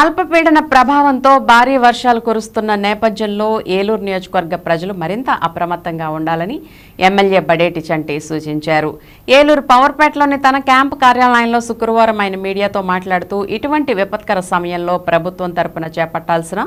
అల్పపీడన ప్రభావంతో భారీ వర్షాలు కురుస్తున్న నేపథ్యంలో ఏలూరు నియోజకవర్గ ప్రజలు మరింత అప్రమత్తంగా ఉండాలని ఎమ్మెల్యే బడేటి చంటి సూచించారు. ఏలూరు పవర్పేటలోని తన క్యాంపు కార్యాలయంలో శుక్రవారం ఆయన మీడియాతో మాట్లాడుతూ ఇటువంటి విపత్కర సమయంలో ప్రభుత్వం తరపున చేపట్టాల్సిన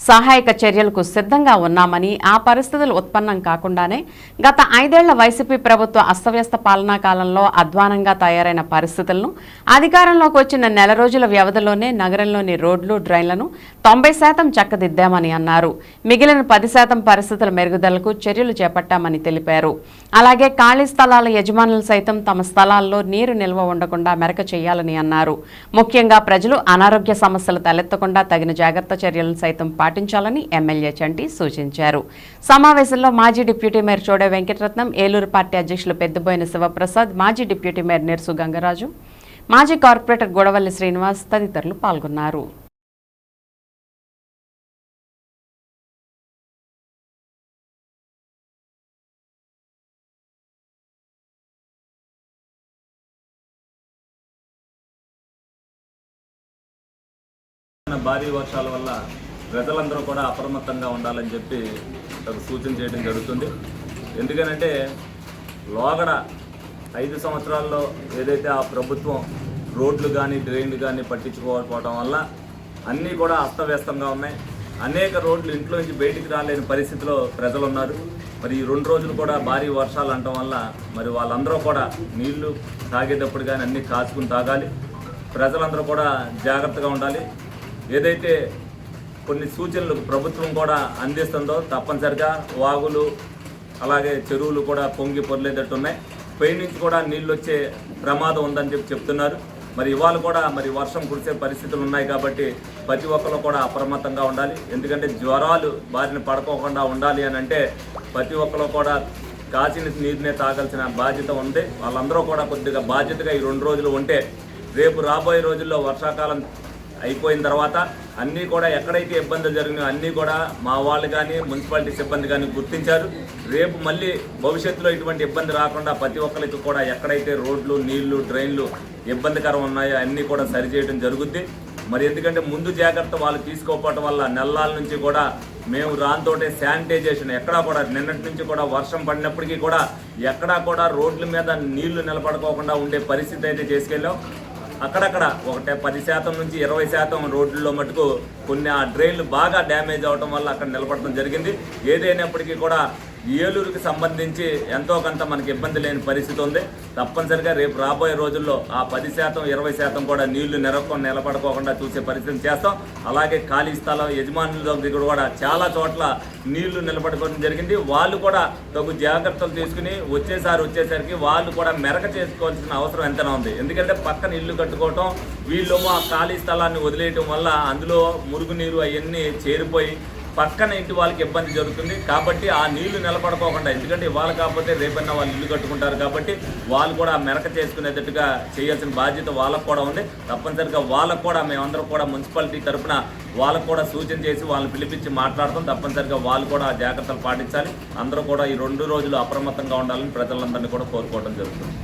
సహాయక చర్యలకు సిద్ధంగా ఉన్నామని ఆ పరిస్థితులు ఉత్పన్నం కాకుండానే గత ఐదేళ్ళ వైసీపీ ప్రభుత్వ అస్తవ్యస్త పాలనా కాలంలో అధ్వానంగా తయారైన పరిస్థితులను అధికారంలోకి వచ్చిన నెల రోజుల వ్యవధిలోనే నగరంలోని రోడ్లు డ్రైన్లను తొంభై శాతం చక్కదిద్దామని అన్నారు. మిగిలిన పది శాతం పరిస్థితుల మెరుగుదలకు చర్యలు చేపట్టామని తెలిపారు. అలాగే ఖాళీ స్థలాల యజమానులు సైతం తమ స్థలాల్లో నీరు నిల్వ ఉండకుండా మెరక చేయాలని అన్నారు. ముఖ్యంగా ప్రజలు అనారోగ్య సమస్యలు తలెత్తకుండా తగిన జాగ్రత్త చర్యలను సైతం పాటించాలని ఎమ్మెల్యే చంటి సూచించారు. సమావేశంలో మాజీ deputy mayor Chode Venkataratnam Eluru party అధ్యక్షులు పెద్దబోయిన శివప్రసాద్ మాజీ డిప్యూటీ మేయర్ నిరసు గంగరాజు మాజీ కార్పొరేటర్ గొడవల్లి శ్రీనివాస్ తదితరులు పాల్గొన్నారు. భారీ వర్షాల వల్ల ప్రజలందరూ కూడా అప్రమత్తంగా ఉండాలని చెప్పి ఒక సూచన చేయడం జరుగుతుంది. ఎందుకనంటే లోగడ ఐదు సంవత్సరాల్లో ఏదైతే ఆ ప్రభుత్వం రోడ్లు కానీ డ్రైన్లు కానీ పట్టించుకోకపోవడం వల్ల అన్నీ కూడా అస్తవ్యస్తంగా ఉన్నాయి. అనేక రోడ్లు ఇంట్లో నుంచి బయటికి రాలేని పరిస్థితిలో ప్రజలు ఉన్నారు మరి ఈ రెండు రోజులు కూడా భారీ వర్షాలు అంటం వల్ల మరి వాళ్ళందరూ కూడా నీళ్ళు తాగేటప్పుడు కానీ అన్నీ కాచుకుని తాగాలి. ప్రజలందరూ కూడా జాగ్రత్తగా ఉండాలి. ఏదైతే కొన్ని సూచనలు ప్రభుత్వం కూడా అందిస్తుందో తప్పనిసరిగా వాగులు అలాగే చెరువులు కూడా పొంగి పొరలేదట్టు ఉన్నాయి పై నుంచి కూడా నీళ్ళు వచ్చే ప్రమాదం ఉందని చెప్పి చెప్తున్నారు. మరి ఇవాళ కూడా మరి వర్షం కురిసే పరిస్థితులు ఉన్నాయి కాబట్టి ప్రతి ఒక్కరు కూడా అప్రమత్తంగా ఉండాలి. ఎందుకంటే జ్వరాలు బారిన పడుకోకుండా ఉండాలి అని అంటే ప్రతి ఒక్కరు కూడా కాచిన నీరునే తాగాల్సిన బాధ్యత ఉంది. వాళ్ళందరూ కూడా కొద్దిగా బాధ్యతగా ఈ రెండు రోజులు ఉంటే రేపు రాబోయే రోజుల్లో వర్షాకాలం అయిపోయిన తర్వాత అన్నీ కూడా ఎక్కడైతే ఇబ్బందులు జరిగినాయో అన్నీ కూడా మా వాళ్ళు కానీ మున్సిపాలిటీ సిబ్బంది కానీ గుర్తించారు. రేపు మళ్ళీ భవిష్యత్తులో ఇటువంటి ఇబ్బంది రాకుండా ప్రతి ఒక్కరికి కూడా ఎక్కడైతే రోడ్లు నీళ్ళు డ్రైన్లు ఇబ్బందికరం ఉన్నాయో అన్నీ కూడా సరిచేయడం జరుగుద్ది. మరి ఎందుకంటే ముందు జాగ్రత్త వాళ్ళు తీసుకోకపోవటం వల్ల నెలల నుంచి కూడా మేము రానితోటే శానిటైజేషన్ ఎక్కడా కూడా నిన్నటి నుంచి కూడా వర్షం పడినప్పటికీ కూడా ఎక్కడా కూడా రోడ్ల మీద నీళ్ళు నిలబడుకోకుండా ఉండే పరిస్థితి అయితే చేసుకెళ్ళాం. అక్కడక్కడ ఒకటే పది శాతం నుంచి ఇరవై శాతం రోడ్లలో మటుకు కొన్ని ఆ డ్రైన్లు బాగా డ్యామేజ్ అవడం వల్ల అక్కడ నిలబడటం జరిగింది. ఏదైనప్పటికీ కూడా ఏలూరుకి సంబంధించి ఎంతో కొంత మనకి ఇబ్బంది లేని పరిస్థితి ఉంది. తప్పనిసరిగా రేపు రాబోయే రోజుల్లో ఆ పది శాతం ఇరవై శాతం కూడా నీళ్ళు నిరక్క నిలబడుకోకుండా చూసే పరిస్థితి చేస్తాం. అలాగే ఖాళీ స్థలం యజమానుల దగ్గర కూడా చాలా చోట్ల నీళ్ళు నిలబడుకోవడం జరిగింది. వాళ్ళు కూడా తగు జాగ్రత్తలు తీసుకుని వచ్చేసారి వచ్చేసరికి వాళ్ళు కూడా మెరక చేసుకోవాల్సిన అవసరం ఎంతనా ఉంది. ఎందుకంటే పక్కన ఇల్లు కట్టుకోవటం వీళ్ళు ఆ ఖాళీ స్థలాన్ని వదిలేయటం వల్ల అందులో మురుగునీరు అవన్నీ చేరిపోయి పక్కన ఇంటి వాళ్ళకి ఇబ్బంది జరుగుతుంది. కాబట్టి ఆ నీళ్ళు నిలబడుకోకుండా ఎందుకంటే ఇవాళ కాకపోతే రేపన్నా వాళ్ళు ఇల్లు కట్టుకుంటారు కాబట్టి వాళ్ళు కూడా మెరక చేసుకునేటట్టుగా చేయాల్సిన బాధ్యత వాళ్ళకు కూడా ఉంది. తప్పనిసరిగా వాళ్ళకు కూడా మేమందరం కూడా మున్సిపాలిటీ తరఫున వాళ్ళకు కూడా సూచన చేసి వాళ్ళని పిలిపించి మాట్లాడతాం. తప్పనిసరిగా వాళ్ళు కూడా జాగ్రత్తలు పాటించాలి. అందరూ కూడా ఈ రెండు రోజులు అప్రమత్తంగా ఉండాలని ప్రజలందరినీ కూడా కోరుకోవడం జరుగుతుంది.